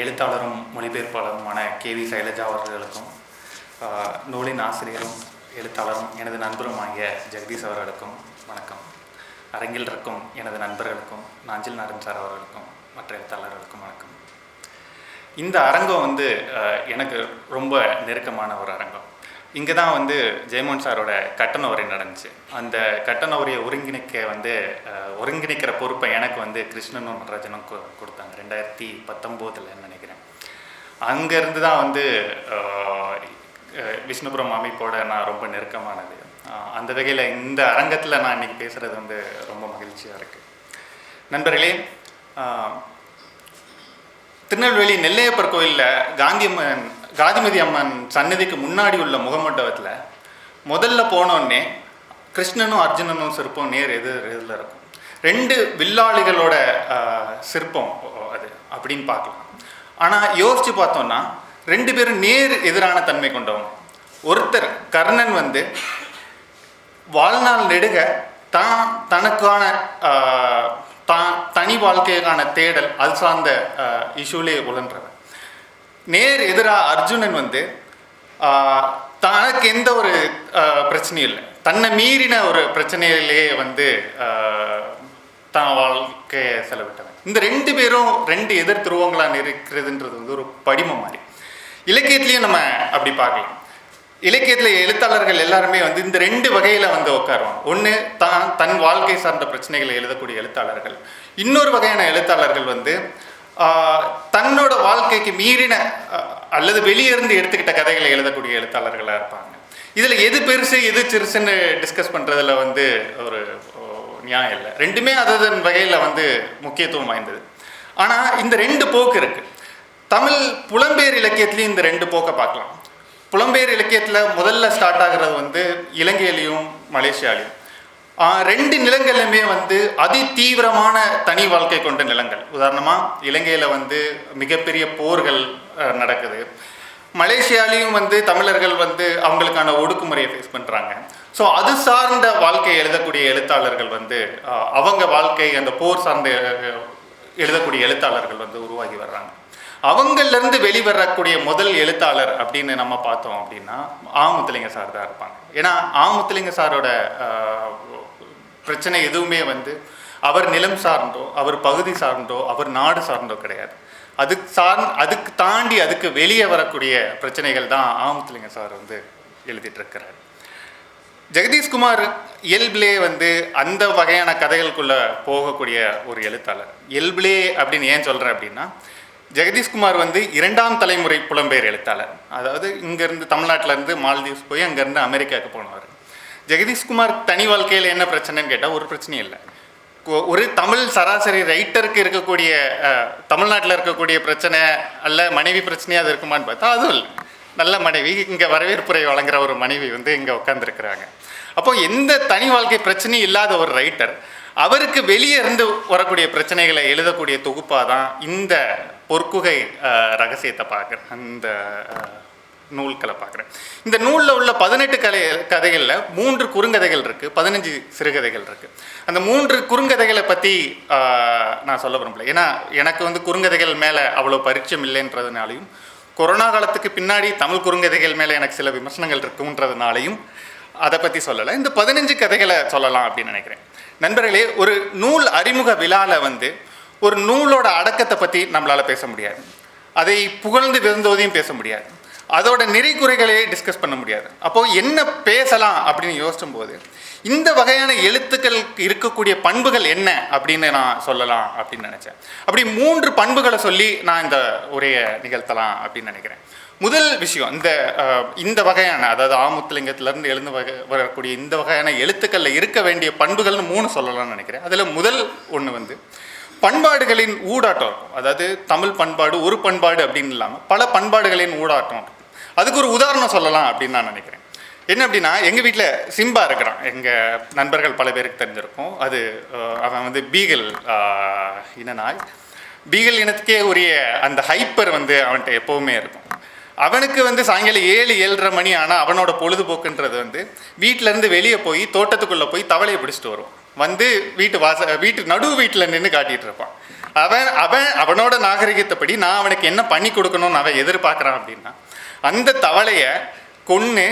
எழுத்தாளரும் மொழிபெயர்ப்பாளருமான K V Shailaja அவர்களுக்கும் நூலின் ஆசிரியரும் எழுத்தாளரும் எனது நண்பருமாகிய ஜெகதீஷ் அவர்களுக்கும் வணக்கம். அரங்கில் இருக்கும் எனது நண்பர்களுக்கும் நாஞ்சில் நாடன் சார் அவர்களுக்கும் மற்ற எழுத்தாளர்களுக்கும் வணக்கம். இந்த அரங்கம் வந்து எனக்கு ரொம்ப நெருக்கமான ஒரு அரங்கம். இங்கே தான் வந்து ஜெயமோகன் சாரோட கட்டண உரை நடந்துச்சு. அந்த கட்டண உரையை ஒருங்கிணைக்க வந்து ஒருங்கிணைக்கிற பொறுப்பை எனக்கு வந்து கிருஷ்ணனும் நடராஜனும் கொ- கொடுத்தாங்க. ரெண்டாயிரத்தி பத்தொம்போதில் நினைக்கிறேன். அங்கேருந்து தான் வந்து விஷ்ணுபுரம் அமைப்போட நான் ரொம்ப நெருக்கமானது. அந்த வகையில் இந்த அரங்கத்தில் நான் இன்றைக்கி பேசுகிறது வந்து ரொம்ப மகிழ்ச்சியாக இருக்குது நண்பர்களே திருநெல்வேலி நெல்லையப்பர் கோயிலில் காந்தி காதிமதி அம்மன் சன்னதிக்கு முன்னாடி உள்ள முகமண்டபத்தில் முதல்ல போனோடனே கிருஷ்ணனும் அர்ஜுனனும் சிற்பம் நேர் எது இதில் இருக்கும்? ரெண்டு வில்லாளிகளோட ஆஹ், சிற்பம் அது அப்படின்னு பார்க்கலாம். ஆனால் யோசிச்சு பார்த்தோம்னா ரெண்டு பேரும் நேர் எதிரான தன்மை கொண்டவங்க. ஒருத்தர் கர்ணன் வந்து வாழ்நாள் நெடுக தான் தனக்கான தான் தனி வாழ்க்கைக்கான தேடல் அது சார்ந்த இஷ்யூலே உழன்றவர். நேர் எதிராக அர்ஜுனன் வந்து தனக்கு எந்த ஒரு பிரச்சனையும் இல்லை. தன்னை மீறின ஒரு பிரச்சனையிலேயே வந்து தான் வாழ்க்கையை செலவிட்டவன். இந்த ரெண்டு பேரும் ரெண்டு எதிர் துருவங்களாக இருக்கிறதுன்றது வந்து ஒரு படிமம் மாதிரி. இலக்கியத்திலையும் நம்ம அப்படி பார்க்கலாம். இலக்கியத்தில் எழுத்தாளர்கள் எல்லாருமே வந்து இந்த ரெண்டு வகையில் வந்து உட்காருவாங்க. ஒன்று தான் தன் வாழ்க்கை சார்ந்த பிரச்சனைகளை எழுதக்கூடிய எழுத்தாளர்கள். இன்னொரு வகையான எழுத்தாளர்கள் வந்து தன்னோட வாழ்க்கைக்கு மீறின அல்லது வெளியிருந்து எடுத்துக்கிட்ட கதைகளை எழுதக்கூடிய எழுத்தாளர்களாக இருப்பாங்க. இதில் எது பெருசு எது சிறுசுன்னு டிஸ்கஸ் பண்ணுறதுல வந்து ஒரு நியாயம் இல்லை. ரெண்டுமே அதன் வகையில் வந்து முக்கியத்துவம் வாய்ந்தது. ஆனால் இந்த ரெண்டு போக்கு இருக்குது தமிழ் புலம்பெயர் இலக்கியத்துலேயும் இந்த ரெண்டு போக்கை பார்க்கலாம். புலம்பெயர் இலக்கியத்தில் முதல்ல ஸ்டார்ட் ஆகிறது வந்து இலங்கையிலையும் மலேசியாலையும். ரெண்டு நிலங்களுமே வந்து அதி தீவிரமான தனி வாழ்க்கை கொண்ட நிலங்கள். உதாரணமாக இலங்கையில் வந்து மிகப்பெரிய போர்கள் நடக்குது. மலேசியாலையும் வந்து தமிழர்கள் வந்து அவங்களுக்கான ஒடுக்குமுறையை ஃபேஸ் பண்ணுறாங்க ஸோ அது சார்ந்த வாழ்க்கையை எழுதக்கூடிய எழுத்தாளர்கள் வந்து அவங்க வாழ்க்கை அந்த போர் சார்ந்த எழுதக்கூடிய எழுத்தாளர்கள் வந்து உருவாகி வர்றாங்க. அவங்கள்லேருந்து வெளிவரக்கூடிய முதல் எழுத்தாளர் அப்படின்னு நம்ம பார்த்தோம் அப்படின்னா ஆமுத்துலிங்க சார் தான் இருப்பாங்க. ஏன்னா ஆமுத்துலிங்க சாரோட பிரச்சனை எதுவுமே வந்து அவர் நிலம் சார்ந்தோ அவர் பகுதி சார்ந்தோ அவர் நாடு சார்ந்தோ கிடையாது. அதுக்கு சார் அதுக்கு தாண்டி அதுக்கு வெளியே வரக்கூடிய பிரச்சனைகள் தான் ஆமுத்துலிங்க சார் வந்து எழுதிட்டுருக்கிறார். ஜெகதீஷ்குமார் இயல்பிலே வந்து அந்த வகையான கதைகளுக்குள்ளே போகக்கூடிய ஒரு எழுத்தாளர். இயல்பிலே அப்படின்னு ஏன் சொல்கிறேன் அப்படின்னா ஜெகதீஷ்குமார் வந்து இரண்டாம் தலைமுறை புலம்பெயர் எழுத்தாளர். அதாவது இங்கேருந்து தமிழ்நாட்டிலேருந்து மால்தீவ்ஸ் போய் அங்கேருந்து அமெரிக்காவுக்கு போனவர். ஜெகதீஷ்குமார் தனி வாழ்க்கையில் என்ன பிரச்சனைன்னு கேட்டால் ஒரு பிரச்சனையும் இல்லை. ஒரு தமிழ் சராசரி ரைட்டருக்கு இருக்கக்கூடிய தமிழ்நாட்டில் இருக்கக்கூடிய பிரச்சனை அல்ல மனைவி பிரச்சனையாக அது இருக்குமான்னு பார்த்தா அதுவும் இல்லை. நல்ல மனைவி இங்கே வரவேற்புரை வழங்குற ஒரு மனைவி வந்து இங்கே உட்காந்துருக்குறாங்க அப்போ எந்த தனி வாழ்க்கை பிரச்சனையும் இல்லாத ஒரு ரைட்டர் அவருக்கு வெளியே இருந்து வரக்கூடிய பிரச்சனைகளை எழுதக்கூடிய தொகுப்பாக தான் இந்த பொற்குகை ரகசியத்தை பார்க்குறேன். அந்த நூல்களை பார்க்குறேன். இந்த நூலில் உள்ள பதினெட்டு கலை கதைகளில் மூன்று குறுங்கதைகள் இருக்குது பதினஞ்சு சிறுகதைகள் இருக்குது அந்த மூன்று குறுங்கதைகளை பற்றி நான் சொல்ல விரும்பல. ஏன்னா எனக்கு வந்து குறுங்கதைகள் மேலே அவ்வளோ பரிச்சயம் இல்லைன்றதுனாலையும் கொரோனா காலத்துக்கு பின்னாடி தமிழ் குறுங்கதைகள் மேலே எனக்கு சில விமர்சனங்கள் இருக்குன்றதுனாலையும் அதை பற்றி சொல்லலை. இந்த பதினஞ்சு கதைகளை சொல்லலாம் அப்படின்னு நினைக்கிறேன். நண்பர்களே ஒரு நூல் அறிமுக விழாவில் வந்து ஒரு நூலோட அடக்கத்தை பற்றி நம்மளால் பேச முடியாது. அதை புகழ்ந்து விருந்தோதையும் பேச முடியாது. அதோட நிறைகுறைகளே டிஸ்கஸ் பண்ண முடியாது. அப்போது என்ன பேசலாம் அப்படின்னு யோசிச்சும் போது இந்த வகையான எழுத்துக்களுக்கு இருக்கக்கூடிய பண்புகள் என்ன அப்படின்னு நான் சொல்லலாம் அப்படின்னு நினச்சேன். அப்படி மூன்று பண்புகளை சொல்லி நான் இந்த உரையை நிகழ்த்தலாம் அப்படின்னு நினைக்கிறேன். முதல் விஷயம் இந்த இந்த வகையான அதாவது ஆமுத்துலிங்கத்திலேருந்து எழுந்து வகை வரக்கூடிய இந்த வகையான எழுத்துக்களில் இருக்க வேண்டிய பண்புகள்னு மூணு சொல்லலாம்னு நினைக்கிறேன். அதில் முதல் ஒன்று வந்து பண்பாடுகளின் ஊடாட்டம் இருக்கும். அதாவது தமிழ் பண்பாடு ஒரு பண்பாடு அப்படின்னு இல்லாமல் பல பண்பாடுகளின் ஊடாட்டம் அதுக்கு ஒரு உதாரணம் சொல்லலாம் அப்படின்னு நான் நினைக்கிறேன். என்ன அப்படின்னா எங்கள் வீட்டில் சிம்பா இருக்கிறான். எங்கள் நண்பர்கள் பல பேருக்கு தெரிஞ்சிருக்கும். அது அவன் வந்து பீகல் இன நாய். பீகல் இனத்துக்கே உரிய அந்த ஹைப்பர் வந்து அவன்கிட்ட எப்போவுமே இருக்கும். அவனுக்கு வந்து சாயங்காலம் ஏழு ஏழரை மணி ஆனால் அவனோட பொழுதுபோக்குன்றது வந்து வீட்டிலேருந்து வெளியே போய் தோட்டத்துக்குள்ளே போய் தவளையை பிடிச்சிட்டு வரும் வந்து வீட்டு வாச வீட்டு நடு வீட்டில் நின்று காட்டிகிட்டு இருப்பான். அவன் அவன் அவனோட நாகரிகத்தைப்படி நான் அவனுக்கு என்ன பண்ணி கொடுக்கணும்னு அவன் எதிர்பார்க்குறான் அப்படின்னா அந்த தவளையை கொன்று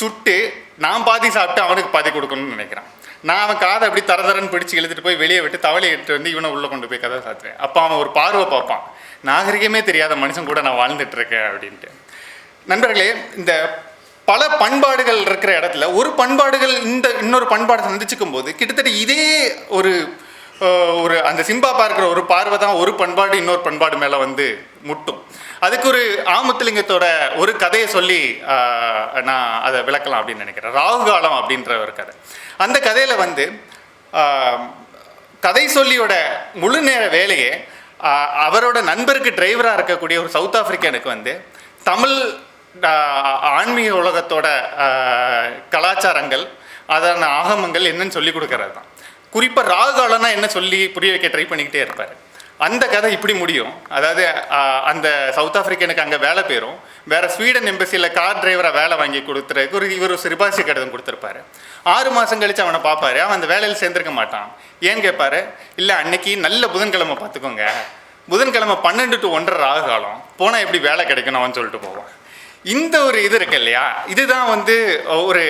சுட்டு நான் பாதி சாப்பிட்டு அவனுக்கு பாதி கொடுக்கணும்னு நினைக்கிறான். நான் அவன் காதை அப்படி தரதரன்னு பிடிச்சி எழுதிட்டு போய் வெளியே விட்டு தவளை எடுத்துட்டு வந்து இவனை உள்ளே கொண்டு போய் கதை சாத்துறேன் அப்போ அவன் ஒரு பார்வை பார்ப்பான். நாகரிகமே தெரியாத மனுஷன் கூட நான் வாழ்ந்துட்டு இருக்கேன் அப்படின்ட்டு. நண்பர்களே இந்த பல பண்பாடுகள் இருக்கிற இடத்துல ஒரு பண்பாடுகள் இந்த இன்னொரு பண்பாடு சந்திச்சுக்கும் போது கிட்டத்தட்ட இதே ஒரு ஒரு அந்த சிம்பா பார்க்குற ஒரு பார்வை தான் ஒரு பண்பாடு இன்னொரு பண்பாடு மேலே வந்து முட்டும். அதுக்கு ஒரு ஆமுத்துலிங்கத்தோட ஒரு கதையை சொல்லி நான் அதை விளக்கலாம் அப்படின்னு நினைக்கிறேன். ராகுகாலம் அப்படின்ற ஒரு கதை. அந்த கதையில் வந்து கதை சொல்லியோட முழு நேர வேலையே அவரோட நண்பருக்கு டிரைவராக இருக்கக்கூடிய ஒரு சவுத் ஆஃப்ரிக்கனுக்கு வந்து தமிழ் ஆன்மீக உலகத்தோட கலாச்சாரங்கள் அதான ஆகமங்கள் என்னன்னு சொல்லி கொடுக்கறது தான் குறிப்பாக ராகுகாலம்னா என்ன சொல்லி புரிய வைக்க ட்ரை பண்ணிக்கிட்டே இருப்பார். அந்த கதை இப்படி முடியும். அதாவது அந்த சவுத் ஆஃப்ரிக்கனுக்கு அங்கே வேலை போயிடும் வேறு ஸ்வீடன் எம்பசியில் கார் டிரைவராக வேலை வாங்கி கொடுத்துருக்கு ஒரு இவர் சிறுபாசி கடிதம் கொடுத்துருப்பாரு. ஆறு மாதம் கழித்து அவனை பார்ப்பாரு. அவன் அந்த வேலையில் சேர்ந்துருக்க மாட்டான். ஏன்னு கேட்பாரு? இல்லை அன்னைக்கு நல்ல புதன்கிழமை பார்த்துக்கோங்க. புதன்கிழமை பன்னெண்டு டு ஒன்றரை ராகு காலம் போனால் எப்படி வேலை கிடைக்கணும் அவன் சொல்லிட்டு போவான். இந்த ஒரு இது இருக்கு இல்லையா? இதுதான் வந்து ஒரு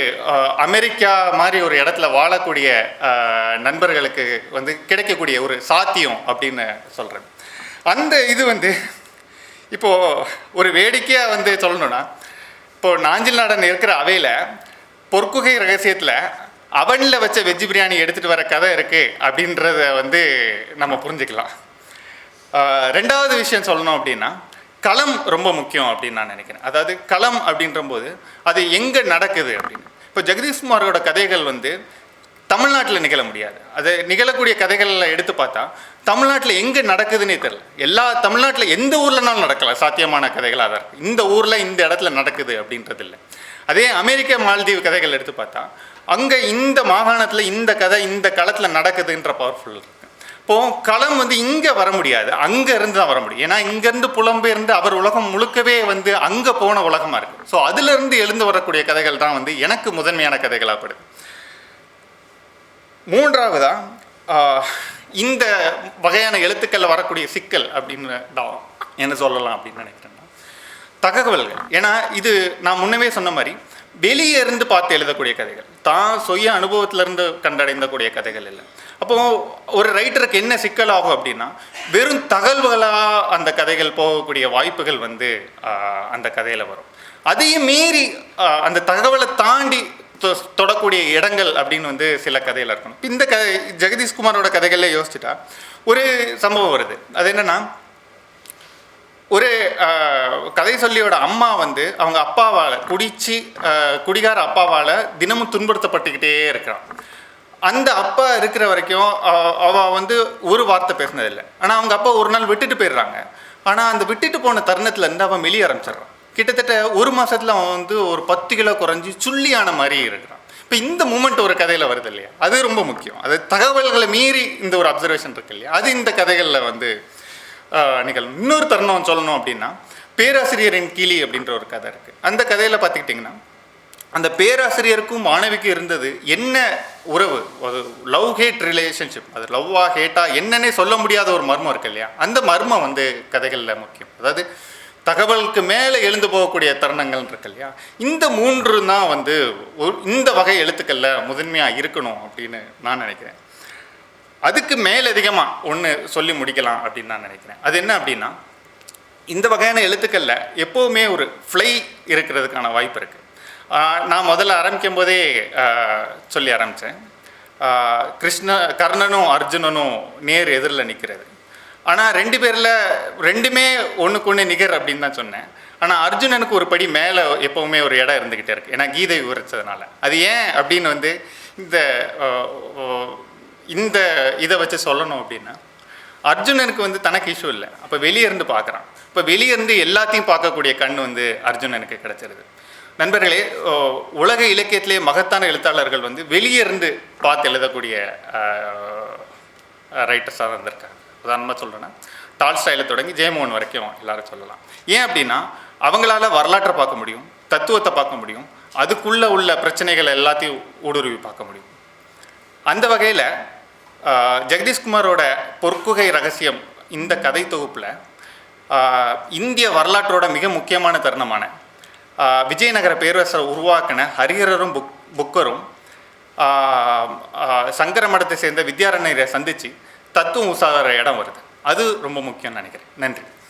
அமெரிக்கா மாதிரி ஒரு இடத்துல வாழக்கூடிய நண்பர்களுக்கு வந்து கிடைக்கக்கூடிய ஒரு சாத்தியம் அப்படின்னு சொல்கிறேன் அந்த இது வந்து இப்போது ஒரு வேடிக்கையாக வந்து சொல்லணும்னா இப்போது நாஞ்சில் நாடன் இருக்கிற அவையில் பொற்குகை ரகசியத்தில் அவனில் வச்ச வெஜ் பிரியாணி எடுத்துகிட்டு வர கதை இருக்குது அப்படின்றத வந்து நம்ம புரிஞ்சுக்கலாம். ரெண்டாவது விஷயம் சொல்லணும் அப்படின்னா களம் ரொம்ப முக்கியம் அப்படின்னு நான் நினைக்கிறேன். அதாவது களம் அப்படின்ற போது அது எங்கே நடக்குது அப்படின்னு. இப்போ ஜெகதீஷ்குமாரோட கதைகள் வந்து தமிழ்நாட்டில் நிகழ முடியாது. அது நிகழக்கூடிய கதைகளில் எடுத்து பார்த்தா தமிழ்நாட்டில் எங்கே நடக்குதுன்னே தெரில எல்லா தமிழ்நாட்டில் எந்த ஊர்லனாலும் நடக்கலாம். சாத்தியமான கதைகளாக தான் இருக்குது இந்த ஊரில் இந்த இடத்துல நடக்குது அப்படின்றது இல்லை. அதே அமெரிக்க மால்தீவு கதைகள் எடுத்து பார்த்தா அங்கே இந்த மாகாணத்தில் இந்த கதை இந்த களத்தில் நடக்குதுன்ற பவர்ஃபுல் இருக்குது இப்போ களம் வந்து இங்கே வர முடியாது. அங்கே இருந்து தான் வர முடியும். ஏன்னா இங்கேருந்து புலம்பெயர்ந்து அவர் உலகம் முழுக்கவே வந்து அங்கே போன உலகமாக இருக்குது ஸோ அதுலேருந்து எழுந்து வரக்கூடிய கதைகள் தான் வந்து எனக்கு முதன்மையான கதைகளாக படுது. மூன்றாவதா இந்த வகையான எழுத்துக்களில் வரக்கூடிய சிக்கல் அப்படின்னு தான் என்ன சொல்லலாம் அப்படின்னு நினைக்கிறேன்னா தகவல்கள். ஏன்னா இது நான் முன்னவே சொன்ன மாதிரி வெளியே இருந்து பார்த்து எழுதக்கூடிய கதைகள். தான் சுய அனுபவத்திலிருந்து கண்டடைந்தக்கூடிய கதைகள் இல்லை. அப்போ ஒரு ரைட்டருக்கு என்ன சிக்கல் ஆகும் அப்படின்னா வெறும் தகவல்களாக அந்த கதைகள் போகக்கூடிய வாய்ப்புகள் வந்து அந்த கதையில் வரும். அதையும் மீறி அந்த தகவலை தாண்டி தொ- தொடக்கூடிய இடங்கள் அப்படின்னு வந்து சில கதையில் இருக்கணும் இந்த க ஜெகதீஷ்குமாரோட கதைகளில் யோசிச்சுட்டா ஒரு சம்பவம் வருது. அது என்னென்னா ஒரு கதை சொல்லியோட அம்மா வந்து அவங்க அப்பாவால் குடிச்சு குடிகார அப்பாவால் தினமும் துன்புறுத்தப்பட்டுக்கிட்டே இருக்கிறான். அந்த அப்பா இருக்கிற வரைக்கும் அவள் அவ வந்து ஒரு வார்த்தை பேசினதில்லை. ஆனால் அவங்க அப்பா ஒரு நாள் விட்டுட்டு போயிடுறாங்க. ஆனால் அந்த விட்டுட்டு போன தருணத்தில் இருந்து அவன் வெளியே ஆரம்பிச்சிடுறான். கிட்டத்தட்ட ஒரு மாதத்தில் அவன் வந்து ஒரு பத்து கிலோ குறைஞ்சி சுள்ளியான மாதிரி இருக்கிறான். இப்போ இந்த மூமெண்ட் ஒரு கதையில் வருது இல்லையா? அது ரொம்ப முக்கியம். அது தகவல்களை மீறி இந்த ஒரு அப்சர்வேஷன் இருக்கு இல்லையா? அது இந்த கதைகளில் வந்து நிகழும் இன்னொரு தருணம் சொல்லணும் அப்படின்னா பேராசிரியரின் கிளி அப்படின்ற ஒரு கதை இருக்குது அந்த கதையில் பார்த்துக்கிட்டிங்கன்னா அந்த பேராசிரியருக்கும் மாணவிக்கும் இருந்தது என்ன உறவு? அது லவ் ஹேட் ரிலேஷன்ஷிப் அது லவ்வா ஹேட்டா என்னன்னே சொல்ல முடியாத ஒரு மர்மம் இருக்கு இல்லையா? அந்த மர்மம் வந்து கதைகளில் முக்கியம். அதாவது தகவலுக்கு மேலே எழுந்து போகக்கூடிய தருணங்கள் இருக்கு இல்லையா? இந்த மூன்று தான் வந்து இந்த வகை எழுத்துக்களில் முதன்மையாக இருக்கணும் அப்படின்னு நான் நினைக்கிறேன். அதுக்கு மேலதிகமாக ஒன்று சொல்லி முடிக்கலாம் அப்படின்னு நான் நினைக்கிறேன். அது என்ன அப்படின்னா இந்த வகையான எழுத்துக்களில் எப்போவுமே ஒரு ஃப்ளை இருக்கிறதுக்கான வாய்ப்பு இருக்குது நான் முதல்ல ஆரம்பிக்கும் போதே சொல்லி ஆரம்பித்தேன் கிருஷ்ண கர்ணனும் அர்ஜுனனும் நேர் எதிரில் நிற்கிறது ஆனால் ரெண்டு பேரில் ரெண்டுமே ஒன்றுக்கு ஒன்று நிகர் அப்படின்னு தான் சொன்னேன். ஆனால் அர்ஜுனனுக்கு ஒரு படி மேலே எப்போவுமே ஒரு இடம் இருந்துக்கிட்டே இருக்குது ஏன்னா கீதை விவரித்ததுனால அது ஏன் அப்படின்னு வந்து இந்த இந்த இதை வச்சு சொல்லணும் அப்படின்னா அர்ஜுனனுக்கு வந்து தனக்கு இஷ்யூ இல்லை. அப்போ வெளியே இருந்து பார்க்குறான். இப்போ வெளியே இருந்து எல்லாத்தையும் பார்க்கக்கூடிய கண் வந்து அர்ஜுனனுக்கு கிடைச்சிருது. நண்பர்களே உலக இலக்கியத்திலே மகத்தான எழுத்தாளர்கள் வந்து வெளியே இருந்து பார்த்து எழுதக்கூடிய ரைட்டர்ஸாக தான் இருந்திருக்காங்க. உதாரணமாக சொல்கிறேன்னா டால்ஸ்டாயில் தொடங்கி ஜெயமோகன் வரைக்கும் எல்லாரும் சொல்லலாம். ஏன் அப்படின்னா அவங்களால வரலாற்றை பார்க்க முடியும் தத்துவத்தை பார்க்க முடியும் அதுக்குள்ளே உள்ள பிரச்சனைகள் எல்லாத்தையும் ஊடுருவி பார்க்க முடியும். அந்த வகையில் ஜெகதீஷ்குமாரோட பொற்குகை ரகசியம் இந்த கதை தொகுப்பில் இந்திய வரலாற்றோட மிக முக்கியமான தருணமான விஜயநகர பேரரசரை உருவாக்கின ஹரிஹரரும் புக் புக்கரும் சங்கர மடத்தை சேர்ந்த வித்யாரண்யரை சந்தித்து தத்துவம் உசாகிற இடம் வருது. அது ரொம்ப முக்கியம்னு நினைக்கிறேன். நன்றி.